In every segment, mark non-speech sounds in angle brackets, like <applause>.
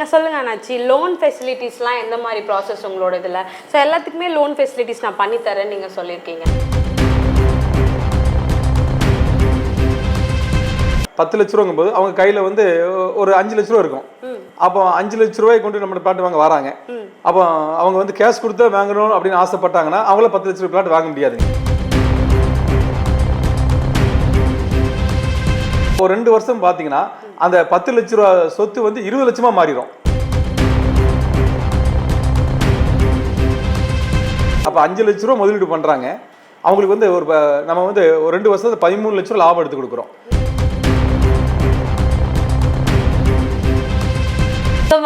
நீங்கள் சொல்லுங்கள் அண்ணாச்சி லோன் ஃபெசிலிட்டிஸ்லாம் எந்த மாதிரி ப்ராசஸ் உங்களோட இதில்? ஸோ எல்லாத்துக்குமே லோன் ஃபெசிலிட்டிஸ் நான் பண்ணித்தரேன்னு நீங்கள் சொல்லியிருக்கீங்க. பத்து லட்ச ரூபாங்கும் போது அவங்க கையில் வந்து ஒரு அஞ்சு லட்ச ரூபா இருக்கும். அப்போ அஞ்சு லட்ச ரூபாய் கொண்டு நம்ம பிளாட் வாங்க வராங்க. அப்போ அவங்க வந்து கேஷ் கொடுத்தா வாங்கணும் அப்படின்னு ஆசைப்பட்டாங்கன்னா அவங்கள பத்து லட்ச ரூபாய் பிளாட் வாங்க முடியாதுங்க ஒரு ரெண்டு வருஷம் பார்த்தீங்கன்னா அந்த பத்து லட்ச ரூபா சொத்து வந்து இருபது லட்சமா மாறிடும் அப்போ அஞ்சு லட்ச ரூபா முதலீடு பண்றாங்க. அவங்களுக்கு வந்து ஒரு நம்ம வந்து ஒரு ரெண்டு வருஷத்துல பதிமூணு லட்ச ரூபா லாபம் எடுத்து கொடுக்குறோம்.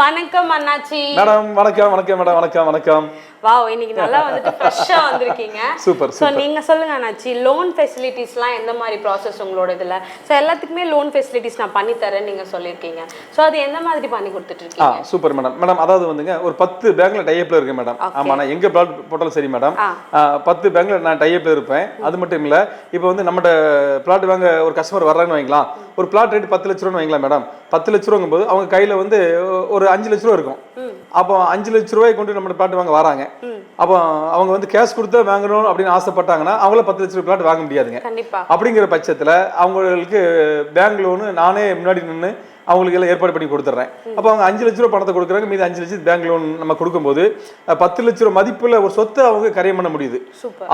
வணக்கம் அண்ணாச்சி. மேடம் வணக்கம் வணக்கம் மேடம் வணக்கம் வணக்கம். வாவ் இன்னைக்கு நல்லா வந்துட்டு ஃப்ரெஷ்ஷாக <laughs> வந்திருக்கீங்க. சூப்பர் ஸோ நீங்கள் சொல்லுங்கள் அண்ணாச்சி லோன் ஃபெசிலிட்டிஸ்லாம் எந்த மாதிரி ப்ராசஸ் உங்களோட இதில்? ஸோ எல்லாத்துக்குமே லோன் ஃபெசிலிட்டிஸ் நான் பண்ணித்தரேன்னு நீங்கள் சொல்லியிருக்கீங்க. ஸோ அது எந்த மாதிரி பண்ணி கொடுத்துட்டு இருக்கீங்க? Super madam. மேடம் அதாவது வந்துங்க ஒரு பத்து பேங்க்ல டைப்ல இருக்கு மேடம். ஆமா நான் எங்க பிளாட் போட்டாலும் சரி மேடம். பத்து பேங்க்ல நான் டைப்ல இருப்பேன். அது மட்டும் இல்ல இப்போ வந்து நம்மகிட்ட பிளாட் வாங்க ஒரு கஸ்டமர் வர்றாங்கன்னு வைங்களா ஒரு பிளாட் ரேட் பத்து லட்ச ரூபான்னு வைங்களா மேடம். பத்து லட்ச ரூபாங்கும் போது அவங்க கையில வந்து ஒரு அஞ்சு லட்ச ரூபா இருக்கும். அப்போ அஞ்சு லட்ச ரூபாய் கொண்டு நம்ம பிளாட் வாங்க வராங்க. அப்போ அவங்க வந்து கேஷ் கொடுத்தா வாங்கணும் அப்படின்னு ஆசைப்பட்டாங்கன்னா அவங்கள பத்து லட்ச ரூபாய் பிளாட் வாங்க முடியாதுங்க. அப்படிங்கிற பட்சத்தில் அவங்களுக்கு பேங்க் லோனு நானே முன்னாடி நின்று அவங்களுக்கு எல்லாம் ஏற்பாடு பண்ணி கொடுத்துட்றேன் அப்போ அவங்க அஞ்சு லட்ச ரூபா பணத்தை கொடுக்குறாங்க மீதி அஞ்சு லட்சம் பேங்க் லோன் நம்ம கொடுக்கும்போது பத்து லட்ச ரூபா மதிப்புல ஒரு சொத்தை அவங்க கரையம் பண்ண முடியுது.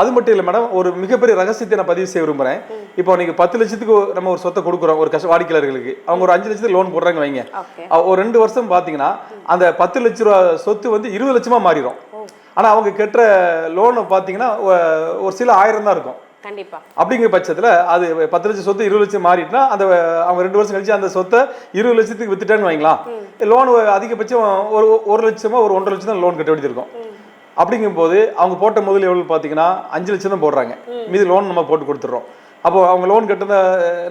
அது மட்டும் இல்லை மேடம் ஒரு மிகப்பெரிய ரகசியத்தை நான் பதிவு செய்ய விரும்புறேன். இப்போ நீங்க பத்து லட்சத்துக்கு நம்ம ஒரு சொத்தை கொடுக்குறோம் ஒரு கஷ்ட வாடிக்கையாளர்களுக்கு. அவங்க ஒரு அஞ்சு லட்சத்துக்கு லோன் போடுறாங்க வைங்க. ஒரு ரெண்டு வருஷம் பார்த்தீங்கன்னா அந்த பத்து லட்ச ரூபா சொத்து வந்து இருபது லட்சமா மாறிடும். ஆனா அவங்க கட்டுற லோனை பார்த்தீங்கன்னா ஒரு சில ஆயிரம் தான் இருக்கும். கண்டிப்பா. அப்படிங்கிற பட்சத்தில் அது பத்து லட்சம் சொத்து இருபது லட்சம் மாறிட்டுனா அந்த அவங்க ரெண்டு வருஷம் கழிச்சு அந்த சொத்தை இருபது லட்சத்துக்கு வித்துட்டேன்னு வைங்களா லோன் அதிகபட்சம் ஒரு ஒரு லட்சமா ஒரு ஒன்றரை லட்சம் தான் லோன் கட்ட வேண்டியது இருக்கும். அப்படிங்கும்போது அவங்க போட்ட முதல் எவ்வளவு பார்த்தீங்கன்னா அஞ்சு லட்சம் தான் போடுறாங்க. மீதி லோன் நம்ம போட்டு கொடுத்துட்றோம். அப்போ அவங்க லோன் கட்டுறத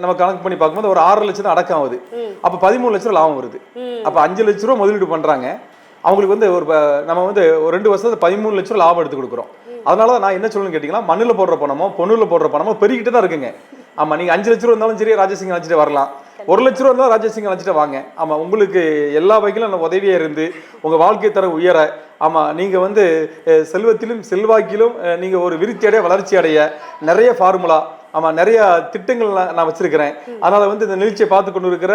நம்ம கணக்கு பண்ணி பார்க்கும்போது ஒரு ஆறு லட்சம் தான் அடக்கம் ஆகுது. அப்போ பதிமூணு லட்சம் லாபம் வருது. அப்போ அஞ்சு லட்ச ரூபா முதலீடு பண்றாங்க. அவங்களுக்கு வந்து ஒரு நம்ம வந்து ஒரு ரெண்டு வருஷத்துல பதிமூணு லட்ச ரூபா லாபம் எடுத்து கொடுக்குறோம். அதனால தான் நான் என்ன சொல்லணும்னு கேட்டிங்கன்னா மண்ணில் போடுற பணமோ பொண்ணுல போடுற பணமோ பெருகிட்டு தான் இருக்குங்க. ஆமா நீங்க அஞ்சு லட்ச ரூபா இருந்தாலும் சரி ராஜசிங் அழைச்சிட்டு வரலாம். ஒரு லட்ச ரூபா இருந்தாலும் ராஜசிங் அழைச்சிட்டு வாங்க. ஆமா உங்களுக்கு எல்லா வகையிலும் நான் உதவியா இருந்து உங்க வாழ்க்கை தர உயர ஆமா நீங்க வந்து செல்வத்திலும் செல்வாக்கிலும் அஹ், நீங்க ஒரு விருத்தி அடைய வளர்ச்சி அடைய நிறைய ஃபார்முலா ஆமா நிறைய திட்டங்கள் நான் வச்சிருக்கிறேன். அதனால வந்து இந்த நிகழ்ச்சியை பார்த்து கொண்டு இருக்கிற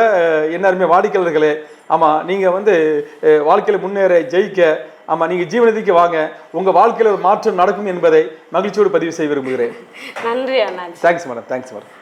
எல்லாருமே வாடிக்கையாளர்களே ஆமா நீங்க வந்து வாழ்க்கையில முன்னேற ஜெயிக்க ஆமா நீங்க ஜீவனதிக்கு வாங்க உங்க வாழ்க்கையில ஒரு மாற்றம் நடக்கும் என்பதை மகிழ்ச்சியோடு பதிவு செய்ய விரும்புகிறேன். நன்றி தேங்க்ஸ் மேடம் தேங்க்ஸ் மேடம்